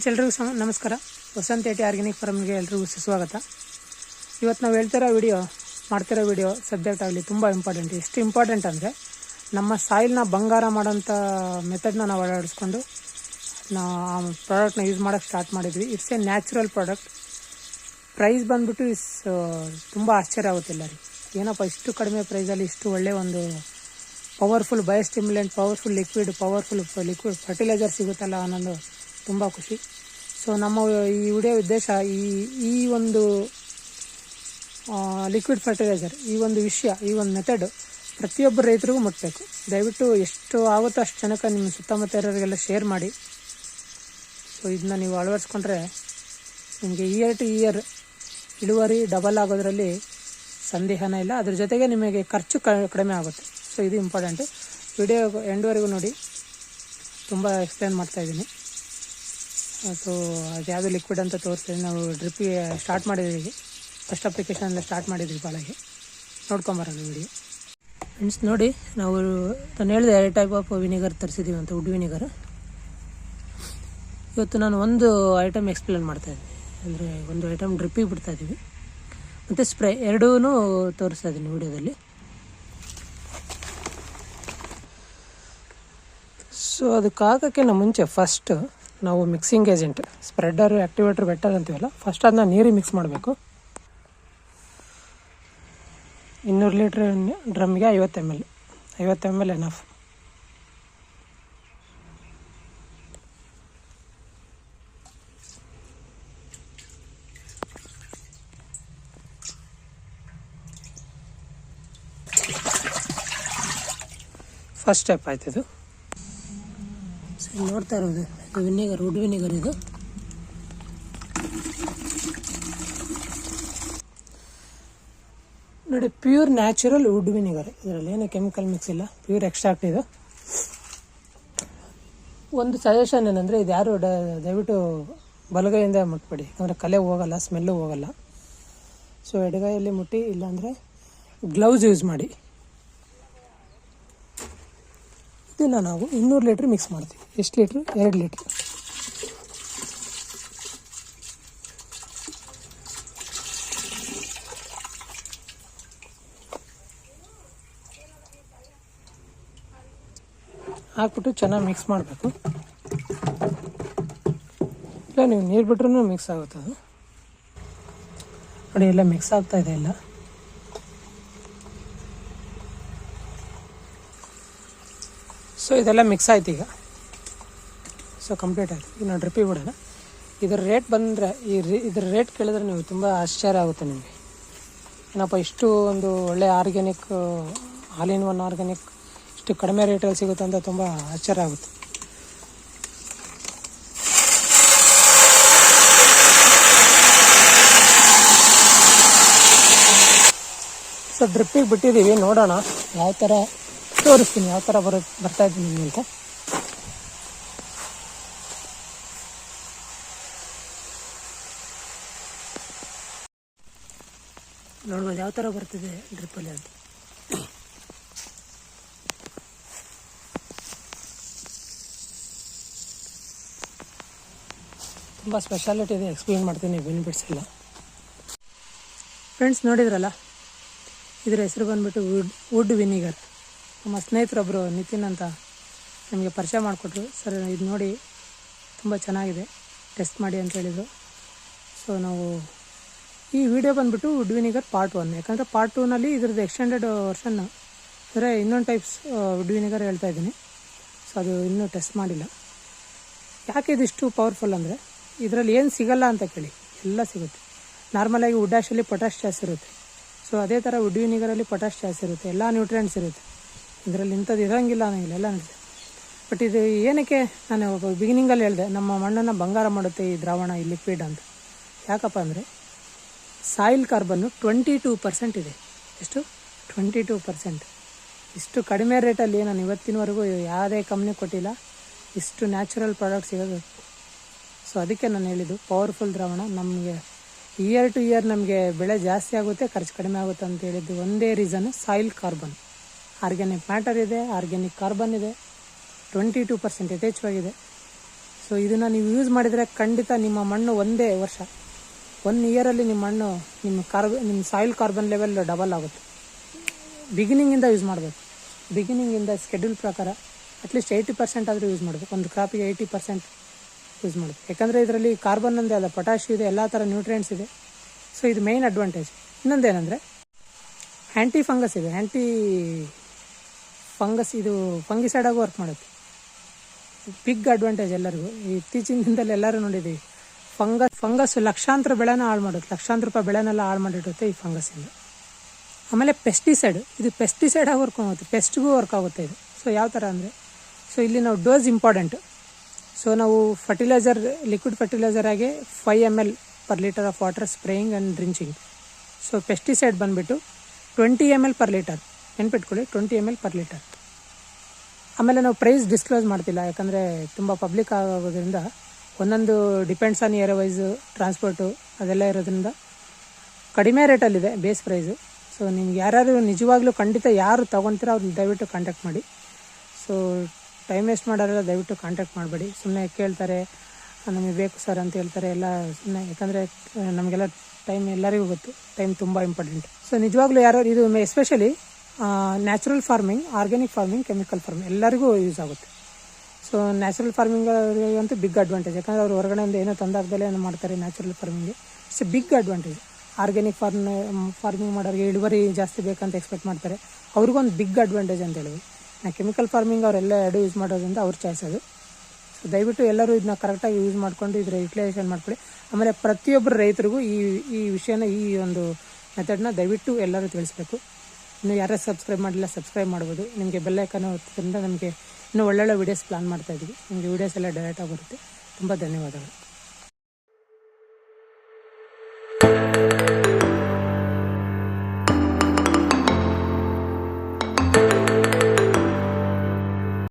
Friends, ಎಲ್ರಿಗೂ ಸಮ ನಮಸ್ಕಾರ. ವಸಂತ ಏಟಿ ಆರ್ಗ್ಯಾನಿಕ್ ಫಾರ್ಮ್ಗೆ ಎಲ್ರಿಗೂ ಸುಸ್ವಾಗತ. ಇವತ್ತು ನಾವು ಹೇಳ್ತಿರೋ ವಿಡಿಯೋ, ಮಾಡ್ತಿರೋ ವಿಡಿಯೋ ಸಬ್ಜೆಕ್ಟ್ ಆಗಲಿ ತುಂಬ ಇಂಪಾರ್ಟೆಂಟ್. ಎಷ್ಟು ಇಂಪಾರ್ಟೆಂಟ್ ಅಂದರೆ, ನಮ್ಮ ಸಾಯಿಲ್ನ ಬಂಗಾರ ಮಾಡೋಂಥ ಮೆಥಡ್ನ ನಾವು ಅಳವಡಿಸ್ಕೊಂಡು, ನಾ ಆ ಪ್ರಾಡಕ್ಟ್ನ ಯೂಸ್ ಮಾಡೋಕ್ಕೆ ಸ್ಟಾರ್ಟ್ ಮಾಡಿದ್ವಿ. It's a natural product price ಬಂದ್ಬಿಟ್ಟು ಇಸ್ ತುಂಬ ಆಶ್ಚರ್ಯ ಆಗುತ್ತೆ ಎಲ್ಲರಿಗೆ. ಏನಪ್ಪ, ಇಷ್ಟು ಕಡಿಮೆ ಪ್ರೈಸಲ್ಲಿ ಇಷ್ಟು ಒಳ್ಳೆಯ ಒಂದು powerful biostimulant powerful liquid powerful liquid fertiliser ಸಿಗುತ್ತಲ್ಲ ಅನ್ನೋದು ತುಂಬ ಖುಷಿ. ಸೊ ನಮ್ಮ ಈ ವಿಡಿಯೋ ಉದ್ದೇಶ ಈ ಈ ಒಂದು ಲಿಕ್ವಿಡ್ ಫರ್ಟಿಲೈಸರ್ ಈ ಒಂದು ವಿಷಯ, ಈ ಒಂದು ಮೆಥಡ್ ಪ್ರತಿಯೊಬ್ಬ ರೈತರಿಗೂ ಮುಟ್ಟಬೇಕು ದಯವಿಟ್ಟು ಎಷ್ಟು ಆಗುತ್ತೋ ಅಷ್ಟು ಜನಕ್ಕೆ ನಿಮ್ಮ ಸುತ್ತಮುತ್ತ ಇರೋರಿಗೆಲ್ಲ ಶೇರ್ ಮಾಡಿ. ಸೊ ಇದನ್ನ ನೀವು ಅಳವಡಿಸ್ಕೊಂಡ್ರೆ ನಿಮಗೆ ಇಯರ್ ಟು ಇಯರ್ ಇಳುವರಿ ಡಬಲ್ ಆಗೋದ್ರಲ್ಲಿ ಸಂದೇಹನ ಇಲ್ಲ. ಅದ್ರ ಜೊತೆಗೆ ನಿಮಗೆ ಖರ್ಚು ಕಡಿಮೆ ಆಗುತ್ತೆ. ಸೊ ಇದು ಇಂಪಾರ್ಟೆಂಟು ವಿಡಿಯೋ ಎಂಡ್ವರೆಗೂ ನೋಡಿ. ತುಂಬ ಎಕ್ಸ್ಪ್ಲೇನ್ ಮಾಡ್ತಾ ಇದ್ದೀನಿ. ಸೊ ಅದು ಯಾವುದು ಲಿಕ್ವಿಡ್ ಅಂತ ತೋರಿಸ್ತೀನಿ ನಾವು ಡ್ರಿಪ್ಪಿಗೆ ಸ್ಟಾರ್ಟ್ ಮಾಡಿದ್ದೀವಿ. ಫಸ್ಟ್ ಅಪ್ಲಿಕೇಶನ್ ಎಲ್ಲ ಸ್ಟಾರ್ಟ್ ಮಾಡಿದ್ವಿ ಬಾಳೆಗೆ. ನೋಡ್ಕೊಂಬರೋಣ ವಿಡಿಯೋ ಫ್ರೆಂಡ್ಸ್ ನೋಡಿ, ನಾವು ತಾನು ಹೇಳಿದೆ ಎರಡು ಟೈಪ್ ಆಫ್ ವಿನಿಗರ್ ತರಿಸಿದ್ದೀವಿ ಅಂತ ವುಡ್ ವಿನಿಗರ್ ಇವತ್ತು ನಾನು ಒಂದು ಐಟಮ್ ಎಕ್ಸ್ಪ್ಲೇನ್ ಮಾಡ್ತಾ ಇದ್ದೀನಿ. ಅಂದರೆ ಒಂದು ಐಟಮ್ ಡ್ರಿಪ್ಪಿಗೆ ಬಿಡ್ತಾ ಇದ್ದೀವಿ. ಮತ್ತು ಸ್ಪ್ರೇ ಎರಡೂ ತೋರಿಸ್ತಾ ಇದ್ದೀನಿ ವಿಡಿಯೋದಲ್ಲಿ ಸೊ ಅದಕ್ಕೆ ಹಾಕೋಕ್ಕಿಂತ ಮುಂಚೆ ಫಸ್ಟ್ ನಾವು mixing agent spreader activator better ಅಂತೀವಲ್ಲ ಫಸ್ಟ್ ಅದನ್ನ ನೀರಿಗೆ ಮಿಕ್ಸ್ ಮಾಡಬೇಕು. ಇನ್ನೂರು ಲೀಟ್ರ್ ಡ್ರಮ್ಗೆ ಐವತ್ತು ಎಂ ಎಲ್ ಐವತ್ತು M L enough first step ಆಯ್ತು ಇದು. ಸೊ ಇಲ್ಲಿ ನೋಡ್ತಾ ಇರೋದು, ಇದು ವಿನೆಗರ್ ವುಡ್ ವಿನೆಗರ್ ಇದು. ನೋಡಿ ಪ್ಯೂರ್ ನ್ಯಾಚುರಲ್ ವುಡ್ ವಿನೆಗರ್ ಇದರಲ್ಲಿ ಏನು ಕೆಮಿಕಲ್ ಮಿಕ್ಸ್ ಇಲ್ಲ ಪ್ಯೂರ್ ಎಕ್ಸ್ಟ್ರಾಕ್ಟ್ ಇದು. ಒಂದು ಸಜೆಷನ್ ಏನಂದರೆ, ಇದು ಯಾರು ದಯವಿಟ್ಟು ಬಲಗೈಯಿಂದ ಮುಟ್ಬೇಡಿ. ಯಾಕಂದರೆ ಕಲೆ ಹೋಗಲ್ಲ ಸ್ಮೆಲ್ಲು ಹೋಗಲ್ಲ. ಸೊ ಎಡಗೈಯಲ್ಲಿ ಮುಟ್ಟಿ, ಇಲ್ಲಾಂದರೆ ಗ್ಲೌಸ್ ಯೂಸ್ ಮಾಡಿ. ಇದನ್ನು ನಾವು ಇನ್ನೂರು ಲೀಟ್ರ್ ಮಿಕ್ಸ್ ಮಾಡ್ತೀವಿ. ಎಷ್ಟು ಲೀಟ್ರ್? ಎರಡು ಲೀಟ್ರ್. ಹಾಕ್ಬಿಟ್ಟು ಚೆನ್ನಾಗಿ ಮಿಕ್ಸ್ ಮಾಡಬೇಕು. ಇಲ್ಲ, ನೀವು ನೀರು ಬಿಟ್ರೂ ಮಿಕ್ಸ್ ಆಗುತ್ತೆ ಅದು. ನೋಡಿ, ಎಲ್ಲ ಮಿಕ್ಸ್ ಆಗ್ತಾ ಇದೆ ಎಲ್ಲ. ಸೊ ಇದೆಲ್ಲ ಮಿಕ್ಸ್ ಆಯ್ತು ಈಗ. ಸೊ ಕಂಪ್ಲೀಟ್ ಆಯಿತು. ಈಗ ನಾನು ಡ್ರಿಪ್ಪಿಗೆ ಬಿಡೋಣ ಇದರ ರೇಟ್ ಬಂದರೆ, ಈ ಇದ್ರ ರೇಟ್ ಕೇಳಿದ್ರೆ ನೀವು ತುಂಬ ಆಶ್ಚರ್ಯ ಆಗುತ್ತೆ ನಿಮಗೆ. ಏನಪ್ಪ, ಇಷ್ಟು ಒಂದು ಒಳ್ಳೆ organic all in one organic ಇಷ್ಟು ಕಡಿಮೆ ರೇಟಲ್ಲಿ ಸಿಗುತ್ತೆ ಅಂತ ತುಂಬ ಆಶ್ಚರ್ಯ ಆಗುತ್ತೆ. ಸೊ ಡ್ರಿಪ್ಪಿಗೆ ಬಿಟ್ಟಿದ್ದೀವಿ, ನೋಡೋಣ. ಯಾವ ಥರ ತೋರಿಸ್ತೀನಿ, ಯಾವ ಥರ ಬರೋ, ಬರ್ತಾ ಇದ್ದೀನಿ ನಿಮ್ಗೆ ಅಂತ. ನೋಡ್ಬೋದು, ಯಾವ ಥರ ಬರ್ತಿದೆ ಡ್ರಿಪ್ಪಲ್ಲಿ ಅಂತ. ತುಂಬ ಸ್ಪೆಷಾಲಿಟಿ ಇದೆ ಎಕ್ಸ್ಪ್ಲೇನ್ ಮಾಡ್ತೀನಿ ಬೆನಿಫಿಟ್ಸ್ ಎಲ್ಲ. ಫ್ರೆಂಡ್ಸ್ ನೋಡಿದ್ರಲ್ಲ, ಇದರ ಹೆಸರು ಬಂದ್ಬಿಟ್ಟು ವುಡ್ ವುಡ್ ವಿನಿಗರ್ ನಮ್ಮ ಸ್ನೇಹಿತರೊಬ್ಬರು ನಿತಿನ್ ಅಂತ ನಮಗೆ ಪರಿಚಯ ಮಾಡಿಕೊಟ್ರು. ಸರ್, ಇದು ನೋಡಿ ತುಂಬ ಚೆನ್ನಾಗಿದೆ ಟೆಸ್ಟ್ ಮಾಡಿ ಅಂತ ಹೇಳಿದರು. ಸೊ ನಾವು ಈ ವಿಡಿಯೋ ಬಂದ್ಬಿಟ್ಟು ವುಡ್ ವಿನಿಗರ್ ಪಾರ್ಟ್ ಒನ್ ಯಾಕಂದರೆ ಪಾರ್ಟ್ ಟೂನಲ್ಲಿ ಇದ್ರದ್ದು ಎಕ್ಸ್ಟೆಂಡೆಡ್ ವರ್ಷನ್ ಅಂದರೆ ಇನ್ನೊಂದು ಟೈಪ್ಸ್ ವುಡ್ ವಿನಿಗರ್ ಹೇಳ್ತಾ ಇದ್ದೀನಿ. ಸೊ ಅದು ಇನ್ನೂ ಟೆಸ್ಟ್ ಮಾಡಿಲ್ಲ. ಯಾಕೆ ಇದಿಷ್ಟು ಪವರ್ಫುಲ್ ಅಂದರೆ, ಇದರಲ್ಲಿ ಏನು ಸಿಗಲ್ಲ ಅಂತ ಕೇಳಿ. ಎಲ್ಲ ಸಿಗುತ್ತೆ. ನಾರ್ಮಲಾಗಿ ವುಡ್ ಆ್ಯಶಲ್ಲಿ ಪೊಟ್ಯಾಶ್ ಜಾಸ್ತಿ ಇರುತ್ತೆ. ಸೊ ಅದೇ ಥರ ವಿನಿಗರಲ್ಲಿ ಪೊಟ್ಯಾಶ್ ಜಾಸ್ತಿ ಇರುತ್ತೆ. ಎಲ್ಲ ನ್ಯೂಟ್ರಿಯೆಂಟ್ಸ್ ಇರುತ್ತೆ. ಇದರಲ್ಲಿ ಇಂಥದ್ದು ಇರೋಂಗಿಲ್ಲ ಅನ್ನೋಂಗಿಲ್ಲ ಎಲ್ಲ ಇರುತ್ತೆ ಬಟ್ ಇದು ಏನಕ್ಕೆ ನಾನು ಬಿಗಿನಿಂಗಲ್ಲಿ ಹೇಳಿದೆ, ನಮ್ಮ ಮಣ್ಣನ್ನು ಬಂಗಾರ ಮಾಡುತ್ತೆ ಈ ದ್ರಾವಣ, ಈ ಲಿಕ್ವಿಡ್ ಅಂತ. ಯಾಕಪ್ಪ ಅಂದರೆ soil carbon twenty two percent ಇದೆ. ಎಷ್ಟು? Twenty two percent. ಇಷ್ಟು ಕಡಿಮೆ ರೇಟಲ್ಲಿ ನಾನು ಇವತ್ತಿನವರೆಗೂ ಯಾವುದೇ ಕಂಪ್ನಿ ಕೊಟ್ಟಿಲ್ಲ. ಇಷ್ಟು ನ್ಯಾಚುರಲ್ ಪ್ರಾಡಕ್ಟ್ ಸಿಗೋದು ಸೊ ಅದಕ್ಕೆ ನಾನು ಹೇಳಿದ್ದು, ಪವರ್ಫುಲ್ ದ್ರಾವಣ ನಮಗೆ ಇಯರ್ ಟು ಇಯರ್ ನಮಗೆ ಬೆಳೆ ಜಾಸ್ತಿ ಆಗುತ್ತೆ, ಖರ್ಚು ಕಡಿಮೆ ಆಗುತ್ತೆ ಅಂತ ಹೇಳಿದ್ದು ಒಂದೇ reason soil carbon. Organic matter ಇದೆ, ಆರ್ಗ್ಯಾನಿಕ್ ಕಾರ್ಬನ್ ಇದೆ, ಟ್ವೆಂಟಿ ಟೂ ಪರ್ಸೆಂಟ್ ಯಥೇಚ್ಛವಾಗಿದೆ. ಸೊ ಸೊ ಇದನ್ನು ನೀವು ಯೂಸ್ ಮಾಡಿದರೆ ಖಂಡಿತ ನಿಮ್ಮ ಮಣ್ಣು ಒಂದೇ ವರ್ಷ. ಒನ್ ಇಯರಲ್ಲಿ ನಿಮ್ಮ ಮಣ್ಣು ನಿಮ್ಮ ಕಾರ್ಬ, ನಿಮ್ಮ ಸಾಯಿಲ್ ಕಾರ್ಬನ್ ಲೆವೆಲ್ ಡಬಲ್ ಆಗುತ್ತೆ. ಬಿಗಿನಿಂಗಿಂದ ಯೂಸ್ ಮಾಡಬೇಕು. ಬಿಗಿನಿಂಗಿಂದ ಸ್ಕೆಡ್ಯೂಲ್ ಪ್ರಕಾರ ಅಟ್ಲೀಸ್ಟ್ ಏಯ್ಟಿ ಪರ್ಸೆಂಟ್ ಆದರೂ ಯೂಸ್ ಮಾಡಬೇಕು. ಒಂದು ಕ್ರಾಪಿಗೆ ಏಯ್ಟಿ ಪರ್ಸೆಂಟ್ ಯೂಸ್ ಮಾಡಬೇಕು. ಯಾಕಂದರೆ ಇದರಲ್ಲಿ ಕಾರ್ಬನ್ ಒಂದೇ ಅಲ್ಲ ಪೊಟ್ಯಾಶ್ ಇದೆ, ಎಲ್ಲ ಥರ ನ್ಯೂಟ್ರಿಯೆಂಟ್ಸ್ ಇದೆ. ಸೊ ಇದು ಮೇಯ್ನ್ ಅಡ್ವಾಂಟೇಜ್ ಇನ್ನೊಂದೇನೆಂದರೆ ಆ್ಯಂಟಿ ಫಂಗಸ್ ಇದೆ. ಆ್ಯಂಟಿ ಫಂಗಸ್ ಇದು ಫಂಗಿಸೈಡಾಗೂ ವರ್ಕ್ ಮಾಡುತ್ತೆ. ಬಿಗ್ ಅಡ್ವಾಂಟೇಜ್ ಎಲ್ಲರಿಗೂ. ಇತ್ತೀಚಿನ ದಿನದಲ್ಲಿ ಎಲ್ಲರೂ ನೋಡಿದ್ದೀವಿ. ಫಂಗಸ್ ಫಂಗಸ್ ಲಕ್ಷಾಂತರ ಬೆಳೆನ ಹಾಳು ಮಾಡುತ್ತೆ. ಲಕ್ಷಾಂತರ ರೂಪಾಯಿ ಬೆಳೆನೆಲ್ಲ ಹಾಳು ಮಾಡಿಡುತ್ತೆ ಈ ಫಂಗಸ್ಸಿಂದ ಆಮೇಲೆ ಪೆಸ್ಟಿಸೈಡ್ ಇದು ಪೆಸ್ಟಿಸೈಡ್ ಆಗಿ ವರ್ಕ್ ಆಗುತ್ತೆ. ಪೆಸ್ಟ್ಗೂ ವರ್ಕ್ ಆಗುತ್ತೆ ಇದು. ಸೊ ಯಾವ ಥರ ಅಂದರೆ ಸೊ ಇಲ್ಲಿ ನಾವು ಡೋಸ್ ಇಂಪಾರ್ಟೆಂಟ್ ಸೊ ನಾವು ಫರ್ಟಿಲೈಸರ್ ಲಿಕ್ವಿಡ್ ಫರ್ಟಿಲೈಸರ್ ಆಗಿ five M L per litre of water spraying and drenching so pesticide ಬಂದುಬಿಟ್ಟು twenty M L per litre ನೆನ್ಪಿಟ್ಕೊಳ್ಳಿ twenty M L per litre ಆಮೇಲೆ ನಾವು ಪ್ರೈಸ್ ಡಿಸ್ಕ್ಲೋಸ್ ಮಾಡ್ತಿಲ್ಲ. ಯಾಕಂದರೆ ತುಂಬ ಪಬ್ಲಿಕ್ ಆಗೋದ್ರಿಂದ ಒಂದೊಂದು depends on year wise transport ಅದೆಲ್ಲ ಇರೋದ್ರಿಂದ ಕಡಿಮೆ ರೇಟಲ್ಲಿದೆ ಬೇಸ್ ಪ್ರೈಸು ಸೊ ನಿಮ್ಗೆ ಯಾರ್ಯಾರು ನಿಜವಾಗ್ಲೂ ಖಂಡಿತ ಯಾರು ತೊಗೊತೀರೋ ಅವ್ರನ್ನ ದಯವಿಟ್ಟು ಕಾಂಟ್ಯಾಕ್ಟ್ ಮಾಡಿ. ಸೊ ಟೈಮ್ ವೇಸ್ಟ್ ಮಾಡೋರೆಲ್ಲ ದಯವಿಟ್ಟು ಕಾಂಟ್ಯಾಕ್ಟ್ ಮಾಡಬೇಡಿ. ಸುಮ್ಮನೆ ಕೇಳ್ತಾರೆ ನಮಗೆ ಬೇಕು ಸರ್ ಅಂತ ಹೇಳ್ತಾರೆ, ಎಲ್ಲ ಸುಮ್ಮನೆ ಯಾಕಂದರೆ ನಮಗೆಲ್ಲ ಟೈಮ್ ಎಲ್ಲರಿಗೂ ಗೊತ್ತು. ಟೈಮ್ ತುಂಬ ಇಂಪಾರ್ಟೆಂಟ್ ಸೊ ನಿಜವಾಗ್ಲೂ ಯಾರು, ಇದು especially natural farming organic farming chemical farming ಎಲ್ಲರಿಗೂ ಯೂಸ್ ಆಗುತ್ತೆ. ಸೊ ನ್ಯಾಚುರಲ್ ಫಾರ್ಮಿಂಗ್ ಅಂತೂ ಬಿಗ್ ಅಡ್ವಾಂಟೇಜ್ ಯಾಕಂದರೆ ಅವ್ರು ಹೊರಗಡೆಯಿಂದ ಏನೋ ತಂದಾಗ್ದಲೇ ಏನು ಮಾಡ್ತಾರೆ natural farming. It's big advantage organic farm farming ಮಾಡೋರಿಗೆ ಇಳುವರಿ ಜಾಸ್ತಿ ಬೇಕಂತ ಎಕ್ಸ್ಪೆಕ್ಟ್ ಮಾಡ್ತಾರೆ. ಅವ್ರಿಗೊಂದು ಬಿಗ್ ಅಡ್ವಾಂಟೇಜ್ ಅಂತ ನಾ ಕೆಮಿಕಲ್ ಫಾರ್ಮಿಂಗ್ ಅವರೆಲ್ಲ ಎರಡು ಯೂಸ್ ಮಾಡೋದ್ರಿಂದ ಅವ್ರ ಚಾಯ್ಸ್ ಅದು. ಸೊ ದಯವಿಟ್ಟು ಎಲ್ಲರೂ ಇದನ್ನ ಕರೆಕ್ಟಾಗಿ ಯೂಸ್ ಮಾಡಿಕೊಂಡು ಇದರ ಯುಟಿಲೈಸೇಷನ್ ಮಾಡ್ಕೊಳ್ಳಿ. ಆಮೇಲೆ ಪ್ರತಿಯೊಬ್ಬರು ರೈತರಿಗೂ ಈ ಈ ವಿಷಯನ, ಈ ಒಂದು ಮೆಥಡ್ನ ದಯವಿಟ್ಟು ಎಲ್ಲರೂ ತಿಳಿಸ್ಬೇಕು. ಇನ್ನು ಯಾರೇ ಸಬ್ಸ್ಕ್ರೈಬ್ ಮಾಡಿಲ್ಲ ಸಬ್ಸ್ಕ್ರೈಬ್ ಮಾಡ್ಬೋದು. ನಿಮಗೆ ಬೆಲ್ಲೈಕನ್ನು ಒತ್ತೋದ್ರಿಂದ ನಮಗೆ ಇನ್ನೂ ಒಳ್ಳೊಳ್ಳೆ ವೀಡಿಯೋಸ್ ಪ್ಲಾನ್ ಮಾಡ್ತಾ ಇದ್ದೀವಿ ನಿಮಗೆ ವೀಡಿಯೋಸ್ ಎಲ್ಲ ಡೈರೆಕ್ಟಾಗಿ ಬರುತ್ತೆ. ತುಂಬ ಧನ್ಯವಾದಗಳು.